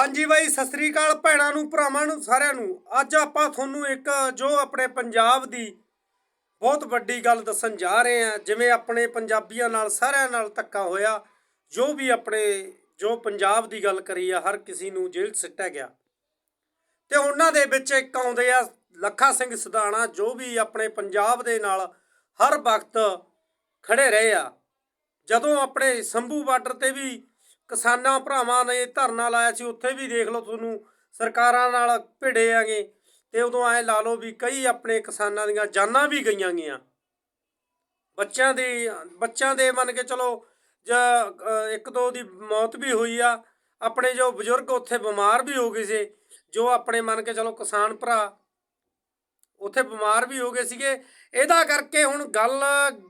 ਹਾਂਜੀ ਬਾਈ, ਸਤਿ ਸ੍ਰੀ ਅਕਾਲ ਭੈਣਾਂ ਨੂੰ, ਭਰਾਵਾਂ ਨੂੰ, ਸਾਰਿਆਂ ਨੂੰ। ਅੱਜ ਆਪਾਂ ਤੁਹਾਨੂੰ ਇੱਕ ਜੋ ਆਪਣੇ ਪੰਜਾਬ ਦੀ ਬਹੁਤ ਵੱਡੀ ਗੱਲ ਦੱਸਣ ਜਾ ਰਹੇ ਹਾਂ। ਜਿਵੇਂ ਆਪਣੇ ਪੰਜਾਬੀਆਂ ਨਾਲ, ਸਾਰਿਆਂ ਨਾਲ ਧੱਕਾ ਹੋਇਆ। ਜੋ ਵੀ ਆਪਣੇ, ਜੋ ਪੰਜਾਬ ਦੀ ਗੱਲ ਕਰੀ ਆ, ਹਰ ਕਿਸੇ ਨੂੰ ਜੇਲ੍ਹ 'ਚ ਸਿੱਟਿਆ ਗਿਆ। ਤੇ ਉਹਨਾਂ ਦੇ ਵਿੱਚ ਇੱਕ ਆਉਂਦੇ ਆ ਲੱਖਾ ਸਿੰਘ ਸਿਧਾਣਾ ਜੋ ਵੀ ਆਪਣੇ ਪੰਜਾਬ ਦੇ ਨਾਲ ਹਰ ਵਕਤ ਖੜੇ ਰਹੇ ਆ। ਜਦੋਂ ਆਪਣੇ ਸੰਭੂ ਬਾਰਡਰ ਤੇ ਵੀ ਕਿਸਾਨਾਂ ਭਰਾਵਾਂ ਨੇ ਧਰਨਾ ਲਾਇਆ ਸੀ, ਉੱਥੇ ਵੀ ਦੇਖ ਲਓ ਤੁਹਾਨੂੰ, ਸਰਕਾਰਾਂ ਨਾਲ ਭਿੜੇ ਆਗੇ ਤੇ ਉਦੋਂ ਐ ਲਾ ਲਓ ਵੀ ਕਈ ਆਪਣੇ ਕਿਸਾਨਾਂ ਦੀਆਂ ਜਾਨਾਂ ਵੀ ਗਈਆਂ ਗਈਆਂ। ਬੱਚਿਆਂ ਦੀ, ਬੱਚਿਆਂ ਦੇ ਮੰਨ ਕੇ ਚਲੋ, ਜਾਂ ਇੱਕ ਦੋ ਦੀ ਮੌਤ ਵੀ ਹੋਈ ਆ, ਆਪਣੇ ਜੋ ਬਜ਼ੁਰਗ ਉੱਥੇ ਬਿਮਾਰ ਵੀ ਹੋ ਗਏ ਸੀ, ਜੋ ਆਪਣੇ ਮੰਨ ਕੇ ਚਲੋ ਕਿਸਾਨ ਭਰਾ ਉੱਥੇ ਬਿਮਾਰ ਵੀ ਹੋ ਗਏ ਸੀਗੇ, ਇਹਦਾ ਕਰਕੇ ਹੁਣ ਗੱਲ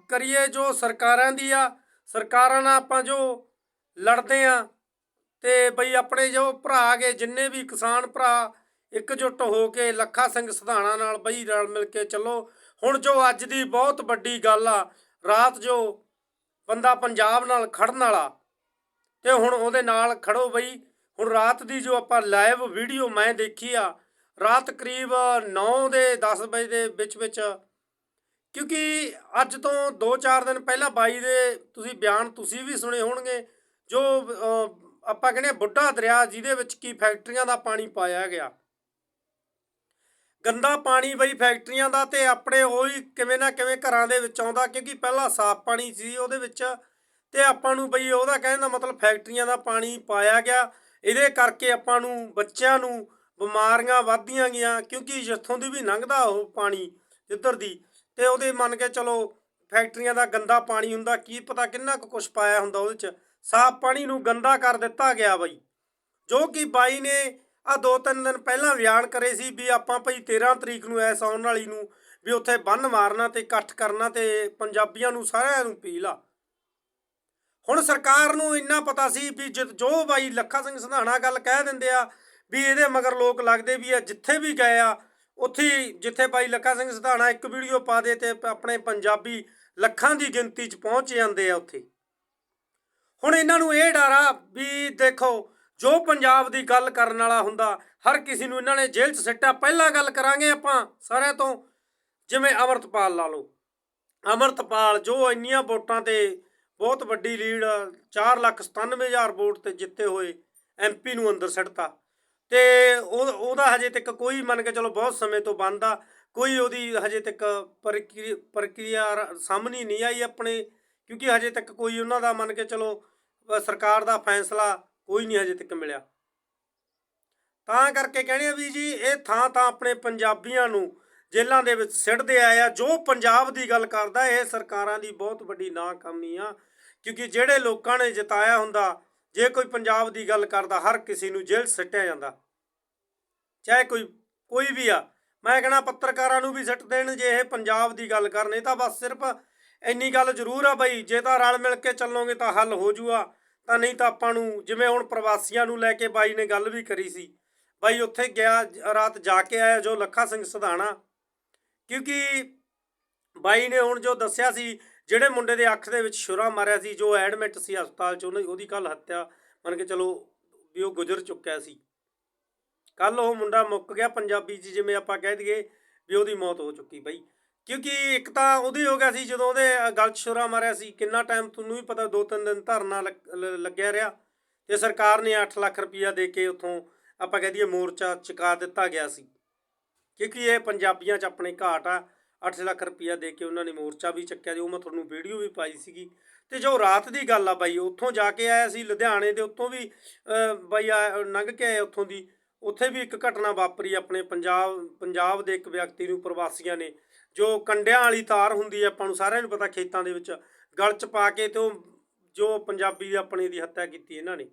ਕਰੀਏ ਜੋ ਸਰਕਾਰਾਂ ਦੀ ਆ, ਸਰਕਾਰਾਂ ਨਾਲ ਆਪਾਂ ਜੋ ਲੜਦੇ ਆ। ਤੇ ਬਈ ਆਪਣੇ ਜੋ ਭਰਾ ਗਏ ਜਿੰਨੇ ਵੀ ਕਿਸਾਨ ਭਰਾ ਇਕਜੁੱਟ ਹੋ ਕੇ ਲੱਖਾ ਸਿੰਘ ਸਿਧਾਣਾ ਨਾਲ ਬਈ ਰਲ ਮਿਲ ਕੇ ਚੱਲੋ। ਹੁਣ ਜੋ ਅੱਜ ਦੀ ਬਹੁਤ ਵੱਡੀ ਗੱਲ ਆ, ਰਾਤ ਜੋ ਬੰਦਾ ਪੰਜਾਬ ਨਾਲ ਖੜਨ ਵਾਲਾ ਤੇ ਹੁਣ ਉਹਦੇ ਨਾਲ ਖੜੋ ਬਈ। ਹੁਣ ਰਾਤ ਦੀ ਜੋ ਆਪਾਂ ਲਾਈਵ ਵੀਡੀਓ ਮੈਂ ਦੇਖੀ ਆ, ਰਾਤ ਕਰੀਬ 9 ਦੇ 10 ਵਜੇ ਦੇ ਵਿੱਚ ਵਿੱਚ, ਕਿਉਂਕਿ ਅੱਜ ਤੋਂ 2-4 ਦਿਨ ਪਹਿਲਾਂ ਬਾਈ ਦੇ ਤੁਸੀਂ ਬਿਆਨ ਤੁਸੀਂ ਵੀ ਸੁਣੇ ਹੋਣਗੇ। ਜੋ ਆਪਾਂ ਕਹਿੰਦੇ ਆ ਬੁੱਢਾ ਦਰਿਆ ਜਿਹਦੇ ਵਿੱਚ ਕੀ ਫੈਕਟਰੀਆਂ ਦਾ ਪਾਣੀ ਪਾਇਆ ਗਿਆ। ਗੰਦਾ ਪਾਣੀ ਬਈ ਫੈਕਟਰੀਆਂ ਦਾ ਤੇ ਆਪਣੇ ਉਹੀ ਕਿਵੇਂ ਨਾ ਕਿਵੇਂ ਘਰਾਂ ਦੇ ਵਿੱਚ ਆਉਂਦਾ ਕਿਉਂਕਿ ਪਹਿਲਾਂ ਸਾਫ਼ ਪਾਣੀ ਸੀ ਉਹਦੇ ਵਿੱਚ ਤੇ ਆਪਾਂ ਨੂੰ ਬਈ ਉਹਦਾ ਕਹਿਣ ਦਾ ਮਤਲਬ ਫੈਕਟਰੀਆਂ ਦਾ ਪਾਣੀ ਪਾਇਆ ਗਿਆ। ਇਹਦੇ ਕਰਕੇ ਆਪਾਂ ਨੂੰ ਬੱਚਿਆਂ ਨੂੰ ਬਿਮਾਰੀਆਂ ਵੱਧਦੀਆਂ ਗਈਆਂ ਕਿਉਂਕਿ ਜਿੱਥੋਂ ਦੀ ਵੀ ਲੰਘਦਾ ਉਹ ਪਾਣੀ ਜਿੱਧਰ ਦੀ ਤੇ ਉਹਦੇ ਮੰਨ ਕੇ ਚਲੋ ਫੈਕਟਰੀਆਂ ਦਾ ਗੰਦਾ ਪਾਣੀ ਹੁੰਦਾ ਕੀ ਪਤਾ ਕਿੰਨਾ ਕੁ ਕੁਛ ਪਾਇਆ ਹੁੰਦਾ ਉਹਦੇ ਚ। ਸਾਫ਼ ਪਾਣੀ ਨੂੰ ਗੰਦਾ ਕਰ ਦਿੱਤਾ ਗਿਆ ਬਈ। ਜੋ ਕਿ ਬਾਈ ਨੇ ਆ ਦੋ ਤਿੰਨ ਦਿਨ ਪਹਿਲਾਂ ਬਿਆਨ ਕਰੇ ਸੀ ਵੀ ਆਪਾਂ ਭਈ 13 ਤਰੀਕ ਨੂੰ ਐਸ ਆਉਣ ਵਾਲੀ ਨੂੰ ਵੀ ਉੱਥੇ ਬੰਨ ਮਾਰਨਾ ਤੇ ਇਕੱਠ ਕਰਨਾ ਤੇ ਪੰਜਾਬੀਆਂ ਨੂੰ ਸਾਰਿਆਂ ਨੂੰ ਅਪੀਲ ਆ। ਹੁਣ ਸਰਕਾਰ ਨੂੰ ਇੰਨਾ ਪਤਾ ਸੀ ਵੀ ਜਿ- ਜੋ ਬਾਈ ਲੱਖਾ ਸਿੰਘ ਸੰਧਾਣਾ ਗੱਲ ਕਹਿ ਦਿੰਦੇ ਆ ਵੀ ਇਹਦੇ ਮਗਰ ਲੋਕ ਲੱਗਦੇ ਵੀ ਆ ਜਿੱਥੇ ਵੀ ਗਏ ਆ, ਉੱਥੇ ਜਿੱਥੇ ਬਾਈ ਲੱਖਾ ਸਿੰਘ ਸੰਧਾਣਾ ਇੱਕ ਵੀਡੀਓ ਪਾ ਦੇ ਤੇ ਆਪਣੇ ਪੰਜਾਬੀ ਲੱਖਾਂ ਦੀ ਗਿਣਤੀ 'ਚ ਪਹੁੰਚ ਜਾਂਦੇ ਆ ਉੱਥੇ। ਹੁਣ ਇਹਨਾਂ ਨੂੰ ਇਹ ਡਰ ਆ ਵੀ ਦੇਖੋ, ਜੋ ਪੰਜਾਬ ਦੀ ਗੱਲ ਕਰਨ ਵਾਲਾ ਹੁੰਦਾ, ਹਰ ਕਿਸੇ ਨੂੰ ਇਹਨਾਂ ਨੇ ਜੇਲ੍ਹ 'ਚ ਸਿੱਟਿਆ, ਪਹਿਲਾਂ ਗੱਲ ਕਰਾਂਗੇ ਆਪਾਂ ਸਾਰਿਆਂ ਤੋਂ, ਜਿਵੇਂ ਅਮਰਤਪਾਲ ਲਾ ਲਓ। ਅਮਰਤਪਾਲ ਜੋ ਇੰਨੀਆਂ ਵੋਟਾਂ ਤੇ ਬਹੁਤ ਵੱਡੀ ਲੀਡ 497000 ਵੋਟ ਤੇ ਜਿੱਤੇ ਹੋਏ ਐਮਪੀ ਨੂੰ ਅੰਦਰ ਸਿੱਟਤਾ। ਤੇ ਉਹ, ਉਹਦਾ ਹਜੇ ਤੱਕ ਕੋਈ ਮੰਨ ਕੇ ਚਲੋ ਬਹੁਤ ਸਮੇਂ ਤੋਂ ਬੰਦ ਆ, ਕੋਈ ਉਹਦੀ ਹਜੇ ਤੱਕ ਪ੍ਰਕਿਰਿ- ਪ੍ਰਕਿਰਿਆ ਸਾਹਮਣੇ ਨਹੀਂ ਆਈ ਆਪਣੇ, ਕਿਉਂਕਿ ਹਜੇ ਤੱਕ ਕੋਈ ਉਹਨਾਂ ਦਾ ਮੰਨ ਕੇ ਚਲੋ ਸਰਕਾਰ ਦਾ ਫੈਸਲਾ ਕੋਈ ਨਹੀਂ ਹਜੇ ਤੱਕ ਮਿਲਿਆ। ਤਾਂ ਕਰਕੇ ਕਹਿੰਦੇ ਆ ਵੀ ਜੀ, ਇਹ ਥਾਂ ਥਾਂ ਆਪਣੇ ਪੰਜਾਬੀਆਂ ਨੂੰ ਜੇਲ੍ਹਾਂ ਦੇ ਵਿੱਚ ਸਿੱਟਦੇ ਆਏ ਆ। ਜੋ ਪੰਜਾਬ ਦੀ ਗੱਲ ਕਰਦਾ, ਇਹ ਸਰਕਾਰਾਂ ਦੀ ਬਹੁਤ ਵੱਡੀ ਨਾਕਾਮੀ ਆ। ਕਿਉਂਕਿ ਜਿਹੜੇ ਲੋਕਾਂ ਨੇ ਜਿਤਾਇਆ ਹੁੰਦਾ, ਜੇ ਕੋਈ ਪੰਜਾਬ ਦੀ ਗੱਲ ਕਰਦਾ, ਹਰ ਕਿਸੇ ਨੂੰ ਜੇਲ੍ਹ 'ਚ ਸਿੱਟਿਆ ਜਾਂਦਾ। ਚਾਹੇ ਕੋਈ ਕੋਈ ਵੀ ਆ। ਮੈਂ ਕਹਣਾ ਪੱਤਰਕਾਰਾਂ ਨੂੰ ਵੀ ਸਿੱਟ ਦੇਣ, ਜੇ ਇਹ ਪੰਜਾਬ ਦੀ ਗੱਲ ਕਰਨ ਤਾਂ ਬਸ ਸਿਰਫ ਇੰਨੀ ਗੱਲ ਜ਼ਰੂਰ ਆ ਬਈ, ਜੇ ਤਾਂ ਰਲ ਮਿਲ ਕੇ ਚੱਲੋਗੇ ਤਾਂ ਹੱਲ ਹੋ ਜੂਗਾ। ਤਾਂ ਨਹੀਂ ਤਾਂ ਆਪਾਂ ਨੂੰ, ਜਿਵੇਂ ਹੁਣ ਪ੍ਰਵਾਸੀਆਂ ਨੂੰ ਲੈ ਕੇ ਬਾਈ ਨੇ ਗੱਲ ਵੀ ਕਰੀ ਸੀ, ਬਾਈ ਉੱਥੇ ਗਿਆ, ਰਾਤ ਜਾ ਕੇ ਆਇਆ ਜੋ ਲੱਖਾ ਸਿੰਘ ਸਧਾਣਾ, ਕਿਉਂਕਿ ਬਾਈ ਨੇ ਹੁਣ ਜੋ ਦੱਸਿਆ ਸੀ, ਜਿਹੜੇ ਮੁੰਡੇ ਦੇ ਅੱਖ ਦੇ ਵਿੱਚ ਛੁਰਾ ਮਾਰਿਆ ਸੀ, ਜੋ ਐਡਮਿਟ ਸੀ ਹਸਪਤਾਲ 'ਚ, ਉਹਨੇ, ਉਹਦੀ ਕੱਲ ਹੱਤਿਆ, ਮੰਨ ਕੇ ਚਲੋ ਵੀ ਉਹ ਗੁਜ਼ਰ ਚੁੱਕਿਆ ਸੀ। ਕੱਲ ਉਹ ਮੁੰਡਾ ਮੁੱਕ ਗਿਆ ਪੰਜਾਬੀ 'ਚ, ਜਿਵੇਂ ਆਪਾਂ ਕਹਿ ਦਈਏ ਵੀ ਉਹਦੀ ਮੌਤ ਹੋ ਚੁੱਕੀ ਬਈ। ਕਿਉਂਕਿ ਇੱਕ ਤਾਂ ਉਹਦੇ ਹੋ ਗਿਆ ਸੀ, ਜਦੋਂ ਉਹਦੇ ਗਲ 'ਚ ਛੁਰਾ ਮਾਰਿਆ ਸੀ, ਕਿੰਨਾ ਟਾਈਮ ਤੁਹਾਨੂੰ ਵੀ ਪਤਾ ਦੋ ਤਿੰਨ ਦਿਨ ਧਰਨਾ ਲੱਗਿਆ ਰਿਹਾ ਤੇ ਸਰਕਾਰ ਨੇ 8 ਲੱਖ ਰੁਪਈਆ ਦੇ ਕੇ ਉੱਥੋਂ ਆਪਾਂ ਕਹਿ ਦਈਏ ਮੋਰਚਾ ਚੁਕਾ ਦਿੱਤਾ ਗਿਆ ਸੀ। ਕਿਉਂਕਿ ਇਹ ਪੰਜਾਬੀਆਂ 'ਚ ਆਪਣੇ ਘਾਟ ਆ 8 ਲੱਖ ਰੁਪਈਆ ਦੇ ਕੇ ਉਹਨਾਂ ਨੇ ਮੋਰਚਾ ਵੀ ਚੱਕਿਆ ਉਹ ਮੈਂ ਤੁਹਾਨੂੰ ਵੀਡੀਓ ਵੀ ਪਾਈ ਸੀਗੀ। ਤੇ ਜੋ ਰਾਤ ਦੀ ਗੱਲ ਆ ਬਾਈ, ਉੱਥੋਂ ਜਾ ਕੇ ਆਇਆ ਸੀ ਲੁਧਿਆਣੇ ਦੇ ਉੱਤੋਂ ਵੀ ਬਾਈ, ਆ- ਲੰਘ ਕੇ ਆਏ ਉੱਥੋਂ ਦੀ, ਉੱਥੇ ਵੀ ਇੱਕ ਘਟਨਾ ਵਾਪਰੀ ਆਪਣੇ ਪੰਜਾਬ ਪੰਜਾਬ ਦੇ ਇੱਕ ਵਿਅਕਤੀ ਨੂੰ ਪ੍ਰਵਾਸੀਆਂ ਨੇ ਜੋ ਕੰਡਿਆਂ ਵਾਲੀ ਤਾਰ ਹੁੰਦੀ ਹੈ ਆਪਾਂ ਨੂੰ ਸਾਰਿਆਂ ਨੂੰ ਪਤਾ ਖੇਤਾਂ ਦੇ ਵਿੱਚ, ਗਲ 'ਚ ਪਾ ਕੇ ਤੇ ਉਹ ਜੋ ਪੰਜਾਬੀ ਆਪਣੇ ਦੀ ਹੱਤਿਆ ਕੀਤੀ ਇਹਨਾਂ ਨੇ,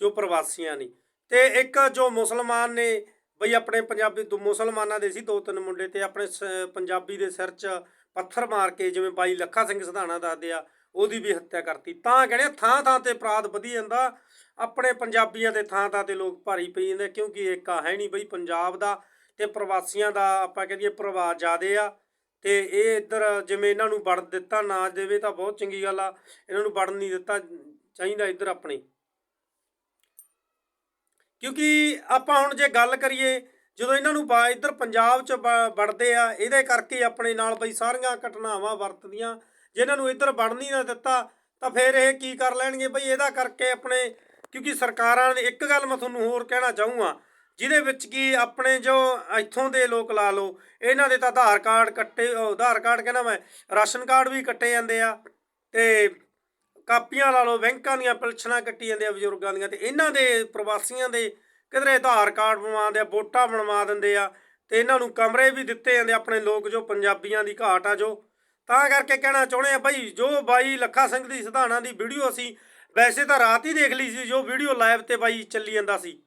ਜੋ ਪ੍ਰਵਾਸੀਆਂ ਨੇ। ਤੇ ਇੱਕ ਜੋ ਮੁਸਲਮਾਨ ਨੇ, ਬਈ ਆਪਣੇ ਪੰਜਾਬੀ ਮੁਸਲਮਾਨਾਂ ਦੇ ਸੀ, ਦੋ ਤਿੰਨ ਮੁੰਡੇ ਤੇ ਆਪਣੇ ਪੰਜਾਬੀ ਦੇ ਸਿਰ 'ਚ ਪੱਥਰ ਮਾਰ ਕੇ ਜਿਵੇਂ ਬਾਈ ਲੱਖਾ ਸਿੰਘ ਸਿਧਾਣਾ ਦੱਸਦੇ ਆ, ਉਹਦੀ ਵੀ ਹੱਤਿਆ ਕਰਤੀ। ਤਾਂ ਕਹਿੰਦੇ ਥਾਂ ਥਾਂ ਤੇ ਅਪਰਾਧ ਵਧੀ ਜਾਂਦਾ, ਆਪਣੇ ਪੰਜਾਬੀਆਂ ਦੇ ਥਾਂ ਥਾਂ ਤੇ ਲੋਕ ਭਾਰੀ ਪਈ ਜਾਂਦੇ ਕਿਉਂਕਿ ਏਕਾ ਹੈ ਨਹੀਂ ਬਈ, ਪੰਜਾਬ ਦਾ ਤੇ ਪ੍ਰਵਾਸੀਆਂ ਦਾ ਆਪਾਂ ਕਹਦੀਏ ਪ੍ਰਭਾਵ ਜ਼ਿਆਦੇ ਆ, ਤੇ ਇਹ ਇੱਧਰ ਜਿਵੇਂ ਇਹਨਾਂ ਨੂੰ ਵੜ ਦਿੱਤਾ ਨਾ ਦੇਵੇ ਤਾਂ ਬਹੁਤ ਚੰਗੀ ਗੱਲ ਆ, ਇਹਨਾਂ ਨੂੰ ਵੜਨ ਨਹੀਂ ਦਿੱਤਾ ਚਾਹੀਦਾ ਇੱਧਰ ਆਪਣੇ। ਕਿਉਂਕਿ ਆਪਾਂ ਹੁਣ ਜੇ ਗੱਲ ਕਰੀਏ, ਜਦੋਂ ਇਹਨਾਂ ਨੂੰ ਬਾ, ਇੱਧਰ ਪੰਜਾਬ 'ਚ ਬ- ਵੜਦੇ ਆ, ਇਹਦੇ ਕਰਕੇ ਆਪਣੇ ਨਾਲ ਬਈ ਸਾਰੀਆਂ ਘਟਨਾਵਾਂ ਵਰਤਦੀਆਂ, ਜੇ ਇਹਨਾਂ ਨੂੰ ਇੱਧਰ ਵੜਨ ਹੀ ਨਾ ਦਿੱਤਾ, ਤਾਂ ਫਿਰ ਇਹ ਕੀ ਕਰ ਲੈਣਗੇ ਬਈ? ਇਹਦਾ ਕਰਕੇ ਆਪਣੇ, ਕਿਉਂਕਿ ਸਰਕਾਰਾਂ ਨੇ, ਇੱਕ ਗੱਲ ਮੈਂ ਤੁਹਾਨੂੰ ਹੋਰ ਕਹਿਣਾ ਚਾਹੂੰਗਾ ਜਿਹਦੇ ਵਿੱਚ ਕੀ ਆਪਣੇ ਜੋ ਇੱਥੋਂ ਦੇ ਲੋਕ ਲਾ ਲਓ, ਇਹਨਾਂ ਦੇ ਤਾਂ ਆਧਾਰ ਕਾਰਡ ਕੱਟੇ, ਉਹ ਆਧਾਰ ਕਾਰਡ ਕਹਿੰਦਾ ਮੈਂ, ਰਾਸ਼ਨ ਕਾਰਡ ਵੀ ਕੱਟੇ ਜਾਂਦੇ ਆ ਤੇ ਕਾਪੀਆਂ ਲਾ ਲਓ, ਬੈਂਕਾਂ ਦੀਆਂ ਪਿਲਛਣਾਂ ਕੱਟੀ ਜਾਂਦੇ ਆ ਬਜ਼ੁਰਗਾਂ ਦੀਆਂ ਤੇ ਇਹਨਾਂ ਦੇ ਪ੍ਰਵਾਸੀਆਂ ਦੇ ਕਿਧਰੇ ਆਧਾਰ ਕਾਰਡ ਬਣਵਾਉਂਦੇ ਆ, ਵੋਟਾਂ ਬਣਵਾ ਦਿੰਦੇ ਆ ਤੇ ਇਹਨਾਂ ਨੂੰ ਕਮਰੇ ਵੀ ਦਿੱਤੇ ਜਾਂਦੇ ਆਪਣੇ ਲੋਕ ਜੋ ਪੰਜਾਬੀਆਂ ਦੀ ਘਾਟ ਆ ਜੋ। ਤਾਂ ਕਰਕੇ ਕਹਿਣਾ ਚਾਹੁੰਦੇ ਆ ਭਾਈ ਜੋ ਬਾਈ ਲੱਖਾ ਸਿੰਘ ਦੀ ਸਿਧਾਣਾ ਦੀ ਵੀਡੀਓ ਅਸੀਂ ਵੈਸੇ ਤਾਂ ਰਾਤ ਹੀ ਦੇਖ ਲਈ ਸੀ, ਜੋ ਵੀਡੀਓ ਲਾਈਵ ਤੇ ਬਾਈ ਚੱਲੀ ਜਾਂਦਾ ਸੀ।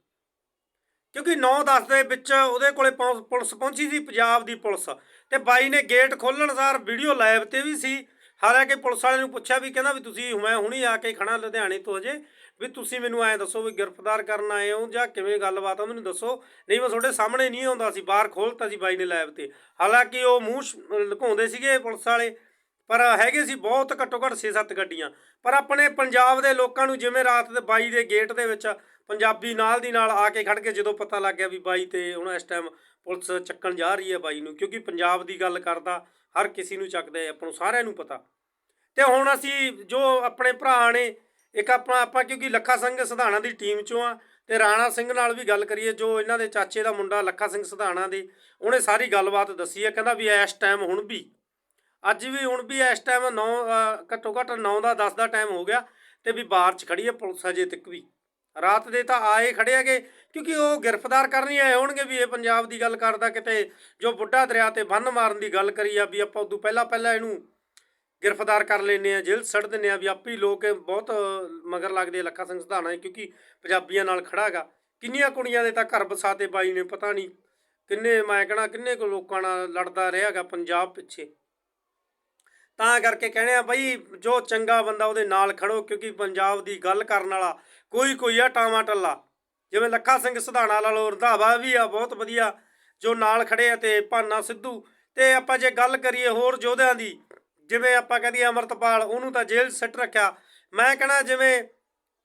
ਕਿਉਂਕਿ 9-10 ਦੇ ਵਿੱਚ ਉਹਦੇ ਕੋਲੇ ਪਹੁੰ- ਪੁਲਿਸ ਪਹੁੰਚੀ ਸੀ, ਪੰਜਾਬ ਦੀ ਪੁਲਿਸ। ਤੇ ਬਾਈ ਨੇ ਗੇਟ ਖੋਲਣ ਸਾਰ ਵੀਡੀਓ ਲਾਈਵ ਤੇ ਵੀ ਸੀ। ਹਾਲਾਂਕਿ ਪੁਲਿਸ ਵਾਲੇ ਨੂੰ ਪੁੱਛਿਆ ਵੀ ਕਹਿੰਦਾ ਵੀ ਤੁਸੀਂ ਮੈਂ ਹੁਣੀ ਆ ਕੇ ਖੜਾ ਲੁਧਿਆਣੇ ਤੋਂ ਅਜੇ, ਵੀ ਤੁਸੀਂ ਮੈਨੂੰ ਐਂ ਦੱਸੋ ਵੀ ਗ੍ਰਿਫਤਾਰ ਕਰਨ ਆਏ ਹੋ ਜਾਂ ਕਿਵੇਂ ਗੱਲਬਾਤ ਆ ਮੈਨੂੰ ਦੱਸੋ। ਨਹੀਂ, ਮੈਂ ਤੁਹਾਡੇ ਸਾਹਮਣੇ ਨਹੀਂ ਆਉਂਦਾ ਸੀ ਬਾਹਰ ਖੋਲਤਾ ਸੀ ਬਾਈ ਨੇ ਲਾਈਵ ਤੇ। ਹਾਲਾਂਕਿ ਉਹ ਮੂੰਹ ਲੁਕਾਉਂਦੇ ਸੀਗੇ ਪੁਲਿਸ ਵਾਲੇ, ਪਰ ਹੈਗੇ ਸੀ ਬਹੁਤ ਘੱਟੋ ਘੱਟ 6-7 ਗੱਡੀਆਂ। ਪਰ ਆਪਣੇ ਪੰਜਾਬ ਦੇ ਲੋਕਾਂ ਨੂੰ ਜਿਵੇਂ ਰਾਤ ਦੇ ਬਾਈ ਦੇ ਗੇਟ ਦੇ ਵਿੱਚ ਪੰਜਾਬੀ ਨਾਲ ਦੀ ਨਾਲ ਆ ਕੇ ਖੜ ਕੇ ਜਦੋਂ ਪਤਾ ਲੱਗ ਗਿਆ ਵੀ ਬਾਈ ਤੇ ਹੁਣ ਇਸ ਟਾਈਮ ਪੁਲਿਸ ਚੱਕਣ ਜਾ ਰਹੀ ਹੈ ਬਾਈ ਨੂੰ, ਕਿਉਂਕਿ ਪੰਜਾਬ ਦੀ ਗੱਲ ਕਰਦਾ, ਹਰ ਕਿਸੇ ਨੂੰ ਚੱਕਦਾ ਆਪਾਂ ਨੂੰ ਸਾਰਿਆਂ ਨੂੰ ਪਤਾ। ਤੇ ਹੁਣ ਅਸੀਂ ਜੋ ਆਪਣੇ ਭਰਾ ਨੇ, ਇੱਕ ਆਪਣਾ, ਆਪਾਂ ਕਿਉਂਕਿ ਲੱਖਾ ਸਿੰਘ ਸਧਾਣਾ ਦੀ ਟੀਮ ਚੋਂ ਆ, ਤੇ ਰਾਣਾ ਸਿੰਘ ਨਾਲ ਵੀ ਗੱਲ ਕਰੀਏ, ਜੋ ਇਹਨਾਂ ਦੇ ਚਾਚੇ ਦਾ ਮੁੰਡਾ ਲੱਖਾ ਸਿੰਘ ਸਧਾਣਾ ਦੇ, ਉਹਨੇ ਸਾਰੀ ਗੱਲਬਾਤ ਦੱਸੀ ਹੈ, ਕਹਿੰਦਾ ਵੀ ਇਸ ਟਾਈਮ ਹੁਣ ਵੀ, ਅੱਜ ਵੀ ਹੁਣ ਵੀ ਇਸ ਟਾਈਮ 9 ਘੱਟੋ ਘੱਟ 9 ਦਾ 10 ਦਾ ਟਾਈਮ ਹੋ ਗਿਆ, ਤੇ ਵੀ ਬਾਹਰ ਚ ਖੜੀ ਹੈ ਪੁਲਿਸ ਅਜੇ ਤੱਕ ਵੀ। ਰਾਤ ਦੇ ਤਾਂ ਆਏ ਖੜੇ ਹੈਗੇ, ਕਿਉਂਕਿ ਉਹ ਗ੍ਰਿਫਤਾਰ ਕਰਨੀ ਆਏ ਹੋਣਗੇ ਵੀ ਇਹ ਪੰਜਾਬ ਦੀ ਗੱਲ ਕਰਦਾ ਕਿਤੇ, ਜੋ ਬੁੱਢਾ ਦਰਿਆ ਤੇ ਬੰਨ ਮਾਰਨ ਦੀ ਗੱਲ ਕਰੀ ਆ ਵੀ ਆਪਾਂ ਉਦੋਂ ਪਹਿਲਾਂ ਪਹਿਲਾਂ ਇਹਨੂੰ ਗ੍ਰਿਫਤਾਰ ਕਰ ਲੈਨੇ ਆ ਜੇਲ੍ਹ ਛੱਡ ਦਿੰਨੇ ਆ ਵੀ ਆਪੇ ਹੀ ਲੋਕ ਬਹੁਤ ਮਗਰ ਲੱਗਦੇ ਆ, ਲੱਖਾ ਸਿੰਘ ਸਿਧਾਣਾ ਕਿਉਂਕਿ ਪੰਜਾਬੀਆਂ ਨਾਲ ਖੜਾ ਹੈਗਾ। ਕਿੰਨੀਆਂ ਕੁੜੀਆਂ ਦੇ ਤਾਂ ਘਰ ਵਸਾਤੇ ਬਾਈ ਨੇ, ਪਤਾ ਨਹੀਂ ਕਿੰਨੇ, ਮੈਂ ਕਹਣਾ ਕਿੰਨੇ ਕੁ ਲੋਕਾਂ ਨਾਲ ਲੜਦਾ ਰਿਹਾਗਾ ਪੰਜਾਬ ਪਿੱਛੇ। ਤਾਂ ਕਰਕੇ ਕਹਿੰਦੇ ਆ ਬਈ ਜੋ ਚੰਗਾ ਬੰਦਾ ਉਹਦੇ ਨਾਲ ਖੜੋ, ਕਿਉਂਕਿ ਪੰਜਾਬ ਦੀ ਗੱਲ ਕਰਨ ਵਾਲਾ ਕੋਈ ਕੋਈ ਆ ਟਾਵਾਂ ਟੱਲਾ। ਜਿਵੇਂ ਲੱਖਾ ਸਿੰਘ ਸਿਧਾਣਾ ਲਾ ਲਓ, ਰੰਧਾਵਾ ਵੀ ਆ, ਬਹੁਤ ਵਧੀਆ ਜੋ ਨਾਲ ਖੜੇ ਆ ਤੇ ਭਾਨਾ ਸਿੱਧੂ। ਤੇ ਆਪਾਂ ਜੇ ਗੱਲ ਕਰੀਏ ਹੋਰ ਯੋਧਿਆਂ ਦੀ, ਜਿਵੇਂ ਆਪਾਂ ਕਹਦੀਏ ਅਮਰਤਪਾਲ, ਉਹਨੂੰ ਤਾਂ ਜੇਲ੍ਹ 'ਚ ਸਿੱਟ ਰੱਖਿਆ। ਮੈਂ ਕਹਣਾ ਜਿਵੇਂ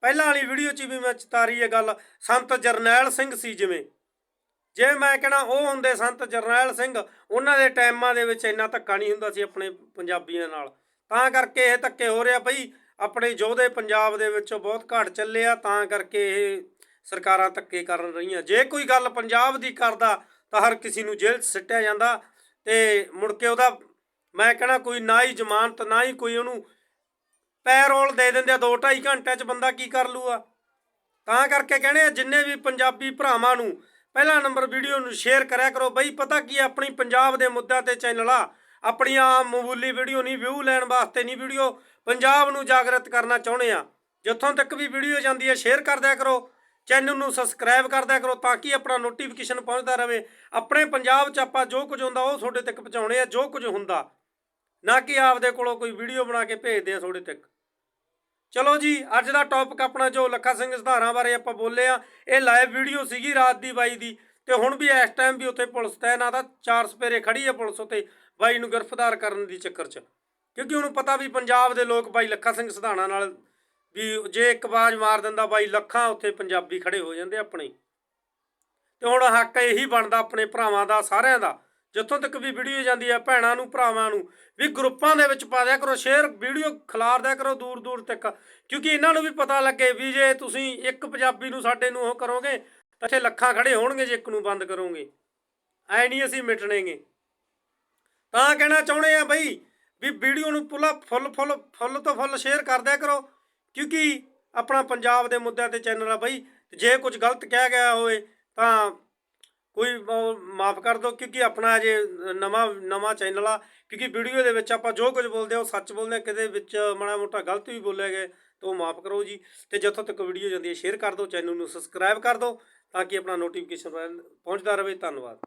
ਪਹਿਲਾਂ ਵਾਲੀ ਵੀਡੀਓ 'ਚ ਵੀ ਮੈਂ ਚਿਤਾਰੀ ਇਹ ਗੱਲ, ਸੰਤ ਜਰਨੈਲ ਸਿੰਘ ਸੀ ਜਿਵੇਂ। ਜੇ ਮੈਂ ਕਹਣਾ ਉਹ ਹੁੰਦੇ ਸੰਤ ਜਰਨੈਲ ਸਿੰਘ, ਉਹਨਾਂ ਦੇ ਟਾਈਮਾਂ ਦੇ ਵਿੱਚ ਇੰਨਾ ਧੱਕਾ ਨਹੀਂ ਹੁੰਦਾ ਸੀ ਆਪਣੇ ਪੰਜਾਬੀਆਂ ਨਾਲ। ਤਾਂ ਕਰਕੇ ਇਹ ਧੱਕੇ ਹੋ ਰਿਹਾ ਬਈ, ਆਪਣੇ ਯੋਧੇ ਪੰਜਾਬ ਦੇ ਵਿੱਚ ਬਹੁਤ ਘੱਟ ਚੱਲੇ ਆ, ਤਾਂ ਕਰਕੇ ਇਹ ਸਰਕਾਰਾਂ ਧੱਕੇ ਕਰਨ ਰਹੀਆਂ। ਜੇ ਕੋਈ ਗੱਲ ਪੰਜਾਬ ਦੀ ਕਰਦਾ, ਤਾਂ ਹਰ ਕਿਸੇ ਨੂੰ ਜੇਲ੍ਹ 'ਚ ਸਿੱਟਿਆ ਜਾਂਦਾ ਤੇ ਮੁੜ ਕੇ ਉਹਦਾ, ਮੈਂ ਕਹਣਾ ਕੋਈ ਨਾ ਹੀ ਜ਼ਮਾਨਤ, ਨਾ ਹੀ ਕੋਈ ਉਹਨੂੰ ਪੈਰੋਲ ਦੇ ਦਿੰਦੇ ਆ 2.5 ਘੰਟਿਆਂ 'ਚ ਬੰਦਾ ਕੀ ਕਰ ਲੂਗਾ? ਤਾਂ ਕਰਕੇ ਕਹਿੰਦੇ ਆ, ਜਿੰਨੇ ਵੀ ਪੰਜਾਬੀ ਭਰਾਵਾਂ ਨੂੰ ਪਹਿਲਾ ਨੰਬਰ ਵੀਡੀਓ ਨੂੰ ਸ਼ੇਅਰ ਕਰਿਆ ਕਰੋ। ਬਈ, ਪਤਾ ਕੀ ਆਪਣੀ ਪੰਜਾਬ ਦੇ ਮੁੱਦਿਆਂ ਤੇ ਚੈਨਲ ਆ। ਆਪਣੀਆਂ ਆਮ ਮਾਮੂਲੀ ਵੀਡੀਓ ਨਹੀਂ, ਵਿਊ ਲੈਣ ਵਾਸਤੇ ਨਹੀਂ ਵੀਡੀਓ। ਪੰਜਾਬ ਨੂੰ ਜਾਗਰਤ ਕਰਨਾ ਚਾਹੁੰਦੇ ਆ। ਜਿੱਥੋਂ ਤੱਕ ਵੀ ਵੀਡੀਓ ਜਾਂਦੀ ਹੈ ਸ਼ੇਅਰ ਕਰ ਦਿਆ ਕਰੋ। ਚੈਨਲ ਨੂੰ ਸਬਸਕ੍ਰਾਈਬ ਕਰ ਦਿਆ ਕਰੋ ਤਾਂ ਕਿ ਆਪਣਾ ਨੋਟੀਫਿਕੇਸ਼ਨ ਪਹੁੰਚਦਾ ਰਹੇ ਆਪਣੇ ਪੰਜਾਬ 'ਚ ਆਪਾਂ ਜੋ ਕੁਝ ਹੁੰਦਾ, ਉਹ ਤੁਹਾਡੇ ਤੱਕ ਪਹੁੰਚਾਉਣੇ ਆ, ਜੋ ਕੁਝ ਹੁੰਦਾ। ਨਾ ਕਿ ਆਪਦੇ ਕੋਲੋਂ ਕੋਈ ਵੀਡੀਓ ਬਣਾ ਕੇ ਭੇਜਦੇ ਆ ਤੁਹਾਡੇ ਤੱਕ। ਚਲੋ ਜੀ, ਅੱਜ ਦਾ ਟੌਪਿਕ ਆਪਣਾ ਜੋ ਲੱਖਾ ਸਿੰਘ ਸੁਧਾਰਾਂ ਬਾਰੇ ਆਪਾਂ ਬੋਲੇ ਆ, ਇਹ ਲਾਈਵ ਵੀਡੀਓ ਸੀਗੀ ਰਾਤ ਦੀ ਬਾਈ ਦੀ, ਤੇ ਹੁਣ ਵੀ ਇਸ ਟਾਈਮ ਵੀ ਉੱਥੇ ਪੁਲਿਸ ਤੈਨਾਤ ਆ ਚਾਰ ਸਪੇਰੇ ਖੜੀ ਆ ਪੁਲਿਸ ਉੱਤੇ ਬਾਈ ਨੂੰ ਗ੍ਰਿਫਤਾਰ ਕਰਨ ਦੀ ਚੱਕਰ 'ਚ। ਕਿਉਂਕਿ ਉਹਨੂੰ ਪਤਾ ਵੀ ਪੰਜਾਬ ਦੇ ਲੋਕ ਬਾਈ ਲੱਖਾ ਸਿੰਘ ਸੁਧਾਣਾ ਨਾਲ ਵੀ ਜੇ ਇੱਕ ਬਾਜ਼ ਮਾਰ ਦਿੰਦਾ ਬਾਈ ਲੱਖਾਂ ਉੱਥੇ ਪੰਜਾਬੀ ਖੜੇ ਹੋ ਜਾਂਦੇ ਆਪਣੇ। ਤੇ ਹੁਣ ਹੱਕ ਇਹੀ ਬਣਦਾ ਆਪਣੇ ਭਰਾਵਾਂ ਦਾ, ਸਾਰਿਆਂ ਦਾ ਜਿੱਥੋਂ ਤੱਕ ਵੀ ਵੀਡੀਓ ਜਾਂਦੀ ਹੈ ਭੈਣਾਂ ਨੂੰ, ਭਰਾਵਾਂ ਨੂੰ, ਵੀ ਗਰੁੱਪਾਂ ਦੇ ਵਿੱਚ ਪਾ ਦਿਆ ਕਰੋ ਸ਼ੇਅਰ ਵੀਡੀਓ ਖਿਲਾਰ ਦਿਆ ਕਰੋ ਦੂਰ ਦੂਰ ਤੱਕ। ਕਿਉਂਕਿ ਇਹਨਾਂ ਨੂੰ ਵੀ ਪਤਾ ਲੱਗੇ ਵੀ ਜੇ ਤੁਸੀਂ ਇੱਕ ਪੰਜਾਬੀ ਨੂੰ ਸਾਡੇ ਨੂੰ ਉਹ ਕਰੋਗੇ, ਤਾਂ ਇੱਥੇ ਲੱਖਾਂ ਖੜੇ ਹੋਣਗੇ ਜੇ ਇੱਕ ਨੂੰ ਬੰਦ ਕਰੋਗੇ। ਐ ਨਹੀਂ ਅਸੀਂ ਮਿਟਣੇਗੇ। ਤਾਂ ਕਹਿਣਾ ਚਾਹੁੰਦੇ ਆ ਬਈ ਵੀ ਵੀਡੀਓ ਨੂੰ ਪੁਲਾ ਫੁੱਲ ਫੁੱਲ ਫੁੱਲ ਤੋਂ ਫੁੱਲ ਸ਼ੇਅਰ ਕਰ ਦਿਆ ਕਰੋ। ਕਿਉਂਕਿ ਆਪਣਾ ਪੰਜਾਬ ਦੇ ਮੁੱਦਿਆਂ ਤੇ ਚੈਨਲ ਆ ਬਈ ਜੇ ਕੁਝ ਗਲਤ ਕਿਹਾ ਗਿਆ ਹੋਵੇ ਤਾਂ ਕੋਈ ਮਾਫ ਕਰ ਦਿਓ, ਕਿਉਂਕਿ ਆਪਣਾ ਜੇ ਨਵਾਂ ਨਵਾਂ ਚੈਨਲ ਆ, ਕਿਉਂਕਿ ਵੀਡੀਓ ਦੇ ਵਿੱਚ ਆਪਾਂ ਜੋ ਕੁਝ ਬੋਲਦੇ ਆ, ਉਹ ਸੱਚ ਬੋਲਦੇ ਆ, ਕਿਤੇ ਵਿੱਚ ਮਾੜਾ ਮੋਟਾ ਗਲਤ ਵੀ ਬੋਲਿਆ ਗਿਆ, ਤਾਂ ਉਹ ਮਾਫ ਕਰੋ ਜੀ। ਤੇ ਜਿੱਥੋਂ ਤੱਕ ਵੀਡੀਓ ਜਾਂਦੀ ਹੈ ਸ਼ੇਅਰ ਕਰ ਦਿਓ ਚੈਨਲ ਨੂੰ ਸਬਸਕ੍ਰਾਈਬ ਕਰ ਦਿਓ, ਤਾਂ ਕਿ ਆਪਣਾ ਨੋਟੀਫਿਕੇਸ਼ਨ ਪਹੁੰਚਦਾ ਰਹੇ। ਧੰਨਵਾਦ।